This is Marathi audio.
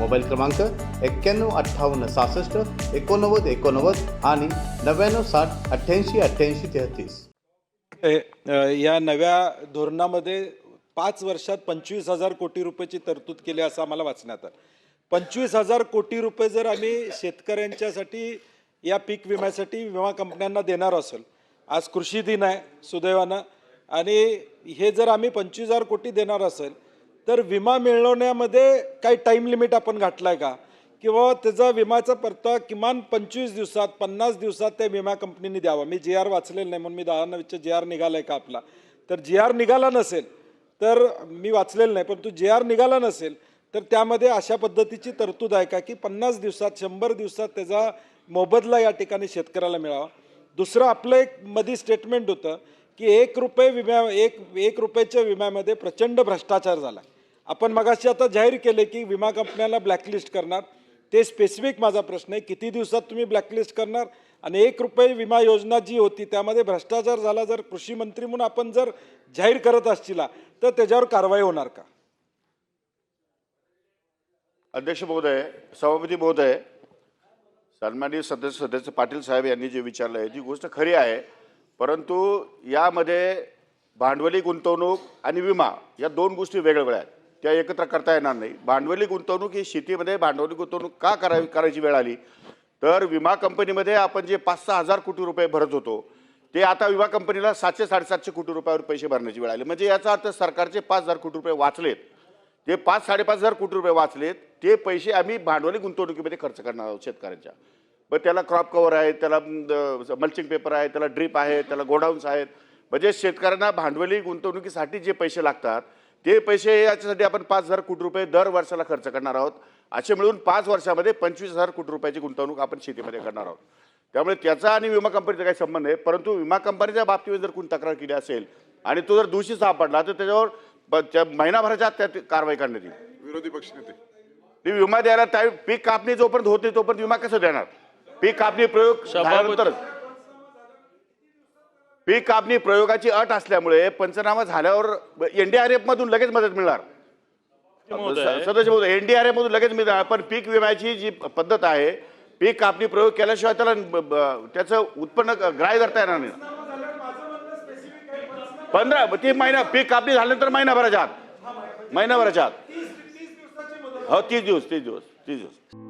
मोबाईल क्रमांक एक्क्याण्णव अठ्ठावन्न सहासष्ट एकोणनव्वद एकोणनव्वद आणि नव्याण्णव साठ अठ्ठ्याऐंशी अठ्ठ्याऐंशी तेहतीस. ए, या नव्या धोरणामध्ये पाच वर्षात पंचवीस हजार कोटी रुपयाची तरतूद केली असं आम्हाला वाचण्यात आलं. पंचवीस हजार कोटी रुपये जर आम्ही शेतकऱ्यांच्यासाठी या पीक विम्यासाठी विमा कंपन्यांना देणार असेल आज कृषी दिन आहे सुदैवानं आणि हे जर आम्ही पंचवीस हजार कोटी देणार असेल तर विमा मिळवण्यामध्ये काही टाईम लिमिट आपण घातला आहे का? किंवा त्याचा विमाचा परतावा किमान पंचवीस दिवसात पन्नास दिवसात त्या विमा कंपनीने द्यावा? मी जी आर वाचलेलं नाही म्हणून मी दहा नवीचे जी आर निघाला आहे का आपला? तर जी आर निघाला नसेल तर मी वाचलेलं नाही परंतु जी आर निघाला नसेल तर त्यामध्ये अशा पद्धतीची तरतूद आहे का की पन्नास दिवसात शंभर दिवसात त्याचा मोबदला या ठिकाणी शेतकऱ्याला मिळावा? दुसरं आपलं एक मधी स्टेटमेंट होतं की एक रुपये विम्या एक एक रुपयाच्या विम्यामध्ये प्रचंड भ्रष्टाचार झाला. आपण मगाशी आता जाहीर केले की विमा कंपन्याला ब्लॅकलिस्ट करणार. ते स्पेसिफिक माझा प्रश्न आहे किती दिवसात तुम्ही ब्लॅकलिस्ट करणार? आणि एक रुपये विमा योजना जी होती त्यामध्ये भ्रष्टाचार झाला जर कृषी मंत्री म्हणून आपण जर जाहीर करत असतील तर त्याच्यावर कारवाई होणार का? अध्यक्ष महोदय सभापती महोदय सन्माननीय सदस्य सदस्य पाटील साहेब यांनी जे विचारलं आहे ती गोष्ट खरी आहे. परंतु यामध्ये भांडवली गुंतवणूक आणि विमा या दोन गोष्टी वेगवेगळ्या आहेत. त्या एकत्र करता येणार नाही. भांडवली गुंतवणूक ही शेतीमध्ये भांडवली गुंतवणूक का करावी करायची वेळ आली? तर विमा कंपनीमध्ये आपण जे पाच सहा हजार कोटी रुपये भरत होतो ते आता विमा कंपनीला सातशे साडेसातशे कोटी रुपयावर पैसे भरण्याची वेळ आली. म्हणजे याचा अर्थ सरकारचे पाच हजार कोटी रुपये वाचलेत. ते पाच साडेपाच हजार कोटी रुपये वाचलेत. ते पैसे आम्ही भांडवली गुंतवणुकीमध्ये खर्च करणार आहोत शेतकऱ्यांच्या. मग त्याला क्रॉप कव्हर आहे त्याला मल्चिंग पेपर आहे त्याला ड्रीप आहे त्याला गोडाऊन्स आहेत. म्हणजे शेतकऱ्यांना भांडवली गुंतवणुकीसाठी जे पैसे लागतात ते पैसे याच्यासाठी आपण पाच हजार कोटी रुपये दर वर्षाला खर्च करणार आहोत. असे मिळून पाच वर्षामध्ये पंचवीस हजार कोटी रुपयाची गुंतवणूक आपण शेतीमध्ये करणार आहोत. त्यामुळे त्याचा आणि विमा कंपनीचा काही संबंध आहे परंतु विमा कंपनीच्या बाबतीत जर कोणी तक्रार केली असेल आणि तो जर दोषी सापडला तर त्याच्यावर त्या महिनाभराच्या आत त्यात कारवाई करण्यात येईल. विरोधी पक्षनेते ती विमा द्यायला त्या पीक कापणी जोपर्यंत होत तोपर्यंत विमा कसं देणार? पीक कापणी प्रयोग झाल्यानंतरच पीक कापणी प्रयोगाची अट असल्यामुळे पंचनामा झाल्यावर एनडीआरएफ मधून लगेच मदत मिळणार. सदस्य एनडीआरएफ मधून लगेच मिळणार पण पीक विम्याची जी पद्धत आहे पीक कापणी प्रयोग केल्याशिवाय त्याला त्याचं उत्पन्न ग्राह्य धरता येणार नाही. पंधरा ती महिना पीक कापणी झाल्यानंतर महिनाभराच्या आत. महिनाभराच्या आत. हो तीस दिवस तीस दिवस तीस दिवस.